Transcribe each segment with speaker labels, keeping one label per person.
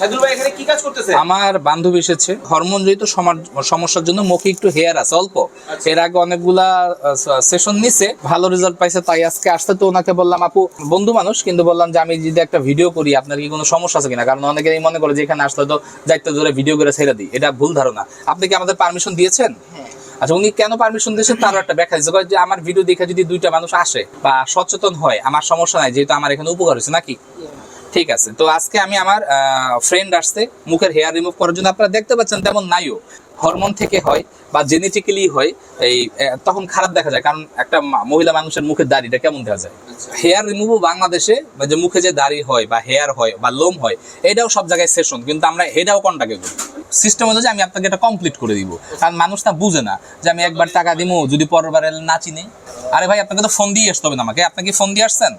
Speaker 1: সাইদুল ভাই এখানে কি কাজ করতেছে?
Speaker 2: আমার বান্ধবী এসেছে। সমস্যার জন্য মুখে একটু হেয়ার আছে অল্প। এর আগে অনেকগুলা সেশন নিছে ভালো রেজাল্ট পাইছে তাই আজকে আসতে তো ওনাকে বললাম আপু বন্ধু মানুষ কিন্তু বললাম যে আমি যদি একটা ভিডিও করি আপনার কি কোনো সমস্যা আছে কিনা? কারণ অনেকে মনে করে যে এখানে আসলে তো দায়িত্ব ধরে ভিডিও করে ছেড়ে দিই। এটা ভুল ধারণা। আপনি কি আমাদের পারমিশন দিয়েছেন? আচ্ছা উনি কেন পারমিশন দিয়েছেন? তারও একটা ব্যাখ্যা দিচ্ছে যে আমার ভিডিও দেখে যদি দুইটা মানুষ আসে বা সচেতন হয় আমার সমস্যা নাই যেহেতু আমার এখানে উপকার হয়েছে নাকি? ঠিক আছে। তো আজকে আমি আমার ফ্রেন্ড আসছে মুখের হেয়ার রিমুভ করার জন্য। আপনারা দেখতে পাচ্ছেন তেমন নাইও। হরমোন থেকে হয় বা জেনেটিক্যালি হয় এই তখন খারাপ দেখা যায়। কারণ একটা মহিলা মানুষের মুখের দাড়িটা কেমন দেখা যায়? হেয়ার রিমুভও বাংলাদেশে যে মুখে যে দাড়ি হয় বা হেয়ার হয় বা লোম হয় এটাও সব জায়গায় সেশন কিন্তু আমরা এটাও কন্টাকে করি। সিস্টেম হলো যে আমি আপনাকে এটা কমপ্লিট করে দিব। কারণ মানুষ না বুঝে না যে আমি একবার টাকা দিব যদি পরের বার এলে না চিনি। আরে ভাই আপনাকে তো ফোন দিয়ে আসতে হবে না আমাকে। আপনি কি ফোন দিয়ে আসছেন?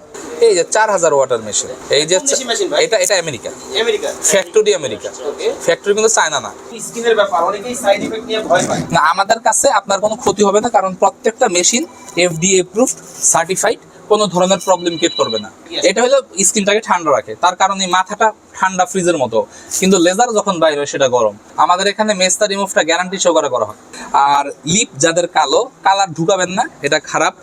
Speaker 2: এই যে চার হাজার ওয়াটার মেশিন। এই যে? এটা এটা America.
Speaker 1: America.
Speaker 2: Factory America. Factory কিন্তু চায়না না।
Speaker 1: স্কিনের ব্যাপার অনেকেই সাইড ইফেক্ট নিয়ে ভয় পায়।
Speaker 2: না আমাদের কাছে আপনার কোনো ক্ষতি হবে না কারণ প্রত্যেকটা মেশিন এফডিএ প্রুফড সার্টিফাইড কোনো ধরনের প্রবলেম ক্রিয়েট করবে না। এটা হলো স্কিনটাকে ঠান্ডা রাখে। তার কারণে মাথাটা ঠান্ডা ফ্রিজের মতো। কিন্তু লেজার যখন বাইরে হয় সেটা গরম। আমাদের এখানে মেস্তা রিমুভটা গ্যারান্টি সহকারে করা হয়। আর লিপ যাদের কালো কালার ঢুকাবেন না এটা খারাপ।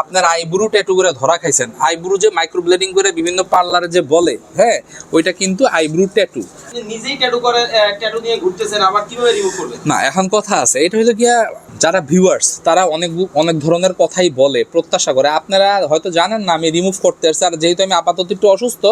Speaker 2: আপনার আইব্রু ট্যাটু করে ধরা খাইছেন। আইব্রু যে মাইক্রোব্লেডিং করে বিভিন্ন পার্লারে যে বলে হ্যাঁ ওইটা কিন্তু আইব্রু ট্যাটু
Speaker 1: নিজেই ট্যাটু করে ট্যাটু নিয়ে ঘুরতেছেন আবার কীভাবে রিমুভ করবেন?
Speaker 2: না এখন কথা আছে। এটা হলো গিয়া যারা ভিউয়ার্স তারা অনেক অনেক ধরনের কথাই বলে প্রত্যাশা করে। আপনারা হয়তো জানেন না আমি রিমুভ করতে আসছি। আর যেহেতু আমি আপাতত একটু অসুস্থ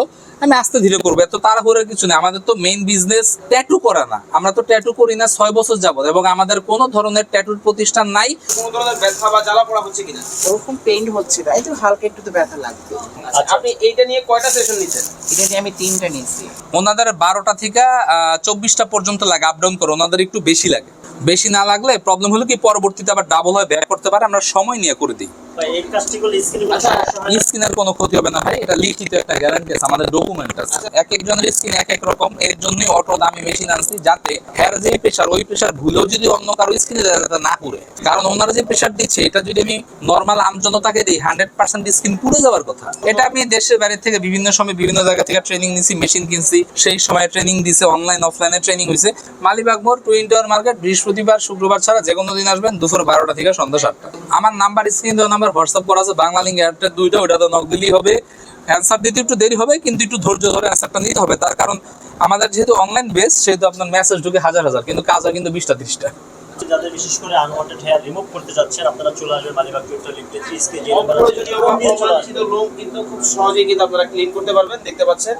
Speaker 2: আমি আস্তে ধীরে করব। এত তাড়াহুড়োর কিছু নেই। আমাদের তো মেইন বিজনেস ট্যাটু করা না। আমরা তো ট্যাটু করি না ছয় বছর যাবত এবং আমাদের কোনো ধরনের ট্যাটুর প্রতিষ্ঠান নাই।
Speaker 1: কোনো ধরনের ব্যথা বা জ্বালা পড়া হচ্ছে কিনা?
Speaker 3: ওরকম পেইন্ট হচ্ছে না। এই তো হালকা একটু তো ব্যথা লাগবে।
Speaker 1: আচ্ছা আপনি এইটা নিয়ে কয়টা সেশন নিচ্ছেন?
Speaker 3: এটা দিয়ে আমি তিনটা নিয়েছি।
Speaker 2: ওনাদের বারোটা থেকে চব্বিশটা পর্যন্ত লাগে আপডাউন করে, ওনাদের একটু বেশি লাগে। বেশি না লাগলে প্রবলেম হলো কি, পরবর্তীতে আবার ডাবল হয়ে ব্যয় করতে পারে, আমরা সময় নিয়ে করে দিই। স্কিনের কোনো ক্ষতি হবে না ভাই এটা লিখিত একটা গ্যারান্টি আছে আমাদের ডকুমেন্ট আছে। এক একজনের স্কিন এক এক রকম এর জন্যই অটো দামি মেশিন আনছি যাতে হেয়ার যে প্রেশার ওই প্রেশার ভুলেও যদি অন্য কারও স্কিনে যাতে না পুড়ে। কারণ ওনারা যে প্রেশার দিচ্ছে এটা যদি আমি নর্মাল আমজনতাকে দিই হান্ড্রেড পার্সেন্ট স্কিন পুড়ে যাওয়ার কথা। এটা আমি দেশের বাইরে থেকে বিভিন্ন সময় বিভিন্ন জায়গা থেকে ট্রেনিং নিছি মেশিন কিনছি সেই সময় ট্রেনিং দিছে অনলাইন অফলাইনে ট্রেনিং হয়েছে মালিবাগ মোড় টুইন টাওয়ার মার্কেট বৃহস্পতিবার শুক্রবার ছাড়া যে কোনো দিন আসবেন দুপুর বারোটা থেকে সন্ধ্যা সাতটা। আমার নাম্বার স্ক্রিন দেওয়া নাম্বার হোয়াটসঅ্যাপ করা আছে বাংলা লিঙ্ক এয়ারটেল দুইটা ওইটা তো নক দিলেই হবে। অ্যান্সার দিতে একটু দেরি হবে কিন্তু একটু ধৈর্য ধরে অ্যান্সারটা নিতে হবে। তার কারণ আমাদের যেহেতু অনলাইন বেস সেহেতু আপনার মেসেজ ঢুকে হাজার হাজার কিন্তু কাজ হয় কিন্তু বিশটা ত্রিশটা।
Speaker 4: যাদের বিশেষ করে আনওয়ান্টেড হেয়ার রিমুভ করতে যাচ্ছেন আপনারা চলে আসবেন মালিবাগ
Speaker 1: লোম কিন্তু খুব সহজেই কিন্তু আপনারা ক্লিন করতে পারবেন দেখতে পাচ্ছেন।